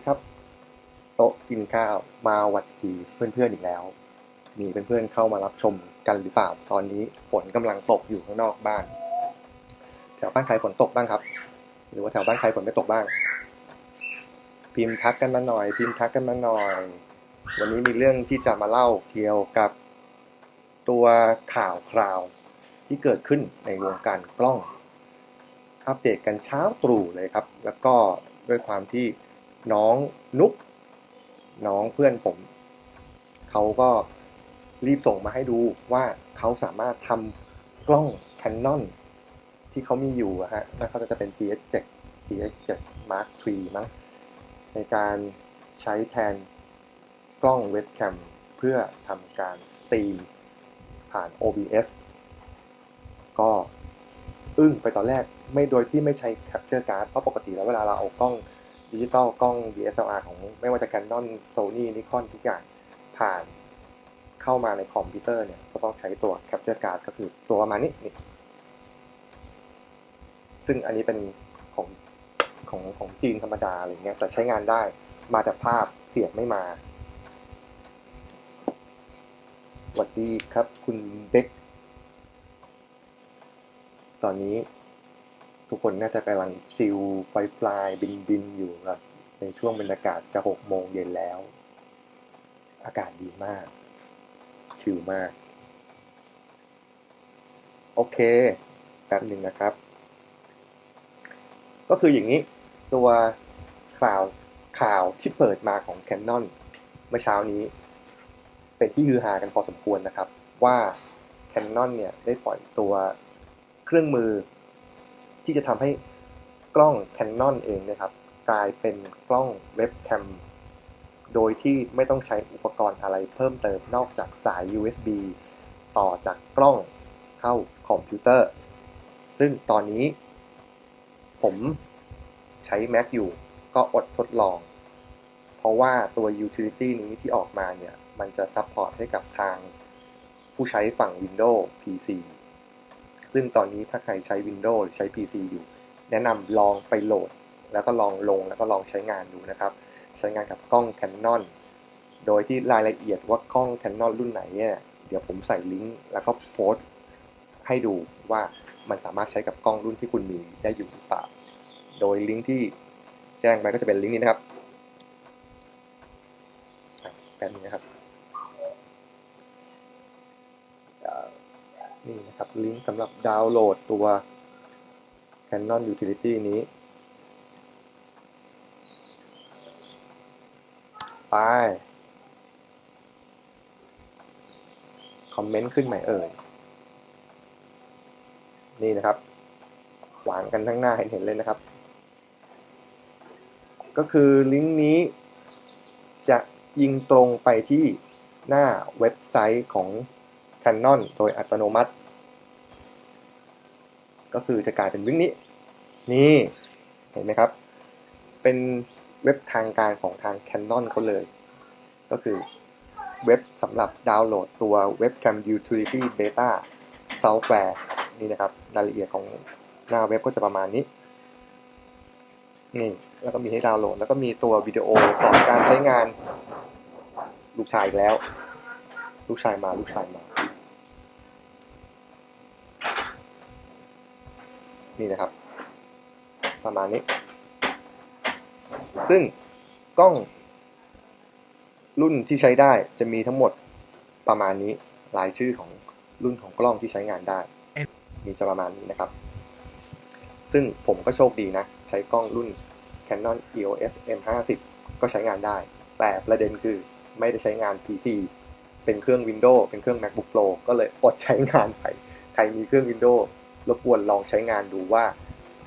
ดีครับ โต๊ะกินข้าวมาหวัดดีเพื่อนๆอีกแล้ว มีเพื่อนๆเข้ามารับชมกันหรือเปล่าตอนนี้ฝนกำลังตกอยู่ข้างนอกบ้าน แถวบ้านใครฝนตกบ้างครับ หรือว่าแถวบ้านใครฝนไม่ตกบ้าง พิมพ์ทักกันมาหน่อย พิมพ์ทักกันมาหน่อย วันนี้มีเรื่องที่จะมาเล่าเกี่ยวกับตัวข่าวคราวที่เกิดขึ้นในวงการกล้องอัปเดตกันเช้าตรู่เลยครับ แล้วก็ด้วยความที่ น้องนุ๊กน้องเพื่อนผม เขาก็รีบส่งมาให้ดูว่าเขาสามารถทำกล้อง Canon ที่เขามีอยู่อะฮะน่าเขาจะเป็น GH7 GH7 Mark III มั้งในการใช้แทนกล้องเว็บแคมเพื่อทำการสตรีมผ่าน OBS ก็อึ้งไปตอนแรกไม่โดยที่ไม่ใช้ Capture Card เพราะปกติแล้วเวลาเราเอากล้อง ดิจิตอลกล้อง DSLR ของไม่ว่าจะ Canon Sony Nikon ทุกอย่างผ่านเข้ามาในคอมพิวเตอร์เนี่ยก็ต้องใช้ตัว Capture Card ก็คือตัวประมาณนี้นี่ซึ่งอันนี้เป็นของของของจีนธรรมดาอะไรเงี้ยแต่ใช้งานได้มาแต่ภาพเสียงไม่มาสวัสดีครับคุณเบคตอนนี้ ทุกคนน่าจะกำลังชิลไฟฟลายบินบินอยู่ครับในช่วงบรรยากาศจะหกโมงเย็นแล้ว อากาศดีมาก ชิลมาก โอเคแป๊บหนึ่งนะครับ ก็คืออย่างนี้ ตัวข่าวข่าวที่เปิดมาของ Canon เมื่อเช้านี้ เป็นที่ฮือฮากันพอสมควรนะครับ ว่า Canon เนี่ยได้ปล่อยตัวเครื่องมือ ที่จะทำให้กล้อง Canon เองนะครับ กลายเป็นกล้องเว็บแคมโดยที่ไม่ต้องใช้อุปกรณ์อะไรเพิ่มเติมนอกจากสาย USB ต่อจากกล้องเข้าคอมพิวเตอร์ ซึ่งตอนนี้ ผมใช้ Mac อยู่ก็อดทดลอง เพราะว่าตัว Utility นี้ที่ออกมาเนี่ย มันจะซัพพอร์ตให้กับทางผู้ใช้ฝั่ง Windows PC ซึ่งตอนนี้ถ้าใครใช้ Windows หรือใช้ PC อยู่ แนะนำลองไปโหลด แล้วก็ลองลงแล้วก็ลองใช้งานดูนะครับ ใช้งานกับกล้อง Canon โดยที่รายละเอียดว่ากล้อง Canon รุ่นไหนเนี่ยเดี๋ยวผมใส่ลิงก์แล้วก็โพสต์ให้ดูว่ามันสามารถใช้กับกล้องรุ่นที่คุณมีได้อยู่หรือเปล่า โดยลิงก์ที่แจ้งไปก็จะเป็นลิงก์นี้นะครับแป๊บนึงนะครับ นี่นะครับ ลิงก์สำหรับดาวน์โหลดตัว Canon Utility นี้ ไป คอมเมนต์ขึ้นใหม่เอ่ย นี่นะครับ ขวางกันทั้งหน้าเห็นเห็นเลยนะครับ ก็คือลิงก์นี้จะยิงตรงไปที่หน้าเว็บไซต์ของ Canon โดยอัตโนมัติ ก็คือจะกลายเป็นลิงนี้ นี่เห็นไหมครับ เป็นเว็บทางการของทาง Canon เขาเลย ก็คือเว็บสำหรับดาวน์โหลดตัว Webcam Utility Beta Software นี่นะครับรายละเอียดของหน้าเว็บก็จะประมาณนี้ นี่แล้วก็มีให้ดาวน์โหลด แล้วก็มีตัววิดีโอสอนการใช้งาน ลูกชายอีกแล้ว ลูกชายมาลูกชายมา นี่นะครับ ประมาณนี้ ซึ่งกล้อง รุ่นที่ใช้ได้จะมีทั้งหมดประมาณนี้รายชื่อของรุ่นของกล้องที่ใช้งานได้ มีจะประมาณนี้นะครับ ซึ่งผมก็โชคดีนะ ใช้กล้องรุ่น Canon EOS M50 ก็ใช้งานได้ แต่ประเด็นคือไม่ได้ใช้งาน PC เป็นเครื่อง Windows เป็นเครื่อง MacBook Pro ก็เลยอดใช้งานไป ใครมีเครื่อง Windows รบกวนลองใช้งานดูว่า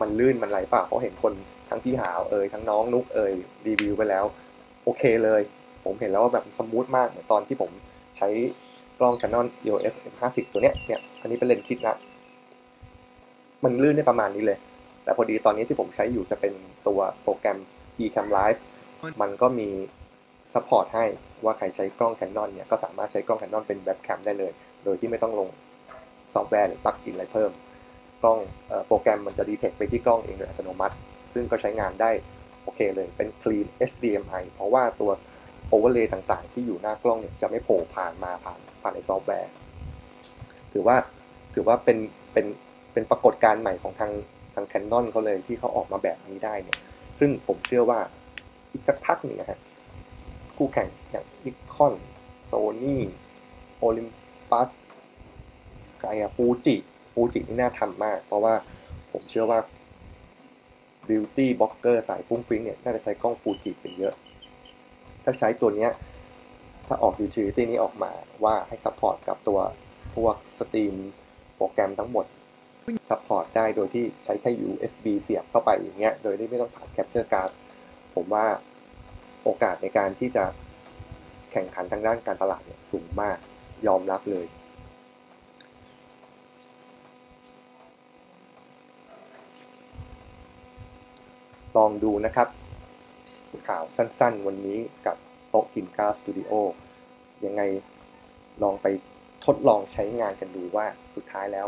มันลื่นมันไหลเปล่าเพราะเห็นคนทั้งพี่หาวเอ่ยทั้งน้องนุกเอ่ยรีวิวไปแล้ว โอเคเลย ผมเห็นแล้วว่าแบบสมูทมากเหมือนตอนที่ผมใช้กล้อง Canon EOS M50 ตัวเนี้ยเนี่ยอันนี้เป็นเลนส์คิดนะมันลื่นได้ประมาณนี้เลย แต่พอดีตอนนี้ที่ผมใช้อยู่จะเป็นตัวโปรแกรม eCam Live มันก็มีซัพพอร์ตให้ว่าใครใช้กล้อง Canon เนี่ย ก็สามารถใช้กล้อง Canon เป็นเว็บแคมได้เลย โดยที่ไม่ต้องลงซอฟต์แวร์หรือปลั๊กอินอะไรเพิ่ม กล้องโปรแกรมมันจะดีเทคไปที่กล้องเองโดยอัตโนมัติ ซึ่งก็ใช้งานได้โอเคเลยเป็น clean HDMI เพราะว่าตัว overlay ต่างๆ ที่อยู่หน้ากล้องเนี่ยจะไม่โผล่ผ่านมาผ่านผ่านในซอฟต์แวร์ ถือว่าถือว่าเป็นเป็นเป็นปรากฏการณ์ใหม่ของทางทาง Canon เขาเลยที่เขาออกมาแบบนี้ได้เนี่ย ซึ่งผมเชื่อว่าอีกสักพักหนึ่งนะฮะคู่แข่งอย่าง Nikon Sony Olympus ใครอะฟูจิ ฟูจินี่น่าทำมาก เพราะว่าผมเชื่อว่า Beauty b l o g g e r สายฟุ้งฟิ้งเนี่ย น่าจะใช้กล้องฟูจิเป็นเยอะ ถ้าใช้ตัวเนี้ย ถ้าออก utility นี้ออกมาว่าให้ support กับตัวพวกสตรีมโปรแกรมทั้งหมด support ได้โดยที่ใช้แค่ USB เสียบเข้าไปอย่างเงี้ย โดยที่ไม่ต้องผ่าน capture card ผมว่าโอกาสในการที่จะแข่งขันทางด้านการตลาดเนี่ยสูงมากยอมรับเลย ลองดูนะครับ ข่าวสั้นๆ วันนี้กับโต๊ะกินก้าสตูดิโอยังไงลองไปทดลองใช้งานกันดูว่าสุดท้ายแล้ว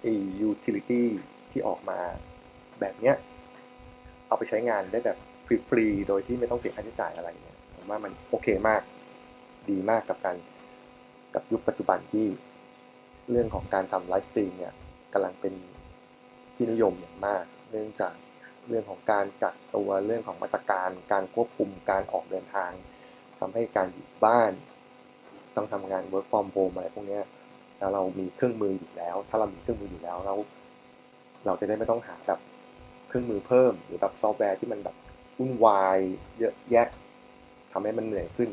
ไอ้ utility ที่ออกมาแบบเนี้ย เอาไปใช้งานได้แบบฟรีๆ โดยที่ไม่ต้องเสียค่าใช้จ่ายอะไรเนี่ยผมว่ามันโอเคมากดีมากกับการกับยุคปัจจุบันที่เรื่องของการทำไลฟ์สตรีมเนี่ยกำลังเป็นที่นิยมอย่างมาก เนื่องจาก เรื่องของการกักตัวเรื่องของมาตรการ การควบคุมการออกเดินทางทำให้การอยู่บ้าน ต้องทำงาน work from home อะไรพวกนี้แล้วเรามีเครื่องมืออยู่แล้ว ถ้าเรามีเครื่องมืออยู่แล้วเราเราจะได้ไม่ต้องหาแบบเครื่องมือเพิ่ม หรือแบบซอฟต์แวร์ที่มันแบบวุ่นวายเยอะแยะทำให้มันเหนื่อยขึ้น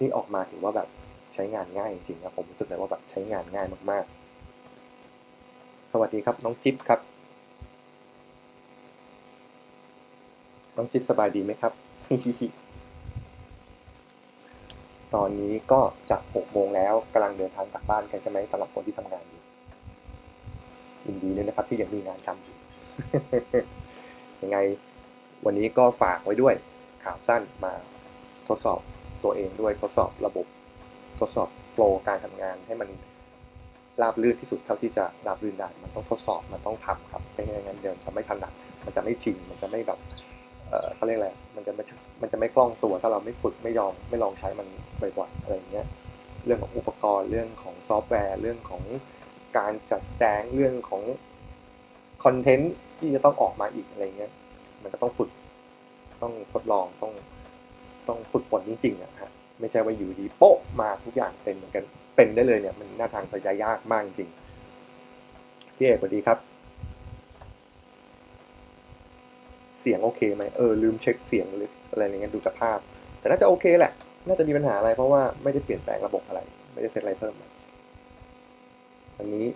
นี่ออกมาถือว่าแบบใช้งานง่ายจริงๆครับผมรู้สึกเลยว่าแบบใช้งานง่ายมากๆ สวัสดีครับน้องจิ๊บครับ น้องจิ๊บสบายดีไหมครับ ตอนนี้ก็จากหกโมงแล้วกำลังเดินทางกลับบ้านกันใช่ไหมสำหรับคนที่ทำงานอยู่ยินดีด้วยนะครับ ที่ยังมีงานทำอยู่ยังไงวันนี้ก็ฝากไว้ด้วยข่าวสั้นมาทดสอบตัวเองด้วยทดสอบระบบ ทดสอบโฟล์การทำงานให้มันราบรื่นที่สุดเท่าที่จะราบรื่นได้ มันต้องทดสอบ มันต้องทำครับ ไม่งั้นเดินจะไม่ถนัด มันจะไม่ชิน มันจะไม่แบบ เออเขาเรียกอะไรมันจะไม่มันจะไม่คล่องตัว ถ้าเราไม่ฝึกไม่ยอมไม่ลองใช้มันบ่อยๆอะไรอย่างเงี้ยเรื่องของอุปกรณ์เรื่องของซอฟต์แวร์ เรื่องของการจัดแสงเรื่องของคอนเทนต์ที่จะต้องออกมาอีกอะไรเงี้ยมันก็ต้องฝึกต้องทดลองต้องต้องฝึกฝนจริงๆอะฮะไม่ใช่ว่าอยู่ดีโป๊ะมาทุกอย่างเป็นเหมือนกันเป็นได้เลยเนี่ย มันหน่าทางจะยากมากจริงพี่เอกสวัสดีครับ เสียงโอเคไหมเออลืมเช็คเสียงหรืออะไรอย่างเงี้ยดูจากภาพ แต่น่าจะโอเคแหละ น่าจะมีปัญหาอะไรเพราะว่าไม่ได้เปลี่ยนแปลงระบบอะไร ไม่ได้เซตอะไรเพิ่มวันนี้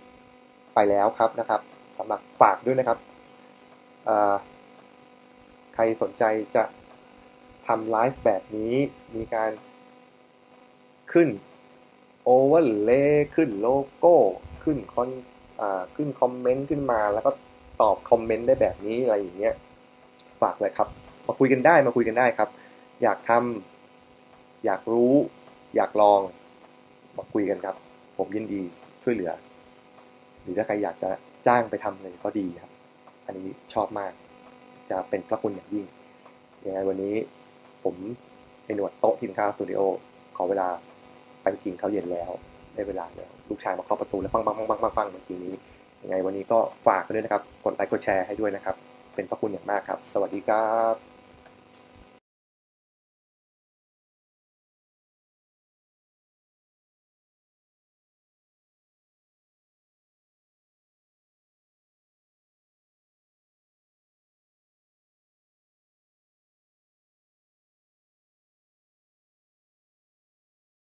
ไปแล้วครับนะครับสำหรับฝากด้วยนะครับใครสนใจจะทำไลฟ์แบบนี้มีการขึ้นโอเวอร์เลขึ้นโลโก้ขึ้นคอนขึ้นคอมเมนต์ขึ้นมาแล้วก็ตอบคอมเมนต์ได้แบบนี้อะไรอย่างเงี้ย ฝากเลยครับ มาคุยกันได้มาคุยกันได้ครับ อยากทำอยากรู้ อยากลอง มาคุยกันครับ ผมยินดีช่วยเหลือ หรือถ้าใครอยากจะจ้างไปทำเลยก็ดีครับ อันนี้ชอบมาก จะเป็นพระคุณอย่างยิ่งยังไงวันนี้ผมไอหนวดโต๊ะทีมข้าวสตูดิโอขอเวลาไปกินข้าวเย็นแล้ว ได้เวลาแล้วลูกชายมาเคาะประตูแล้วปังปังปังปังปังปังเมื่อกี้นี้ยังไงวันนี้ก็ฝากกันด้วยนะครับ กดไลค์กดแชร์ให้ด้วยนะครับ เป็นพระคุณอย่างมากครับ สวัสดีครับ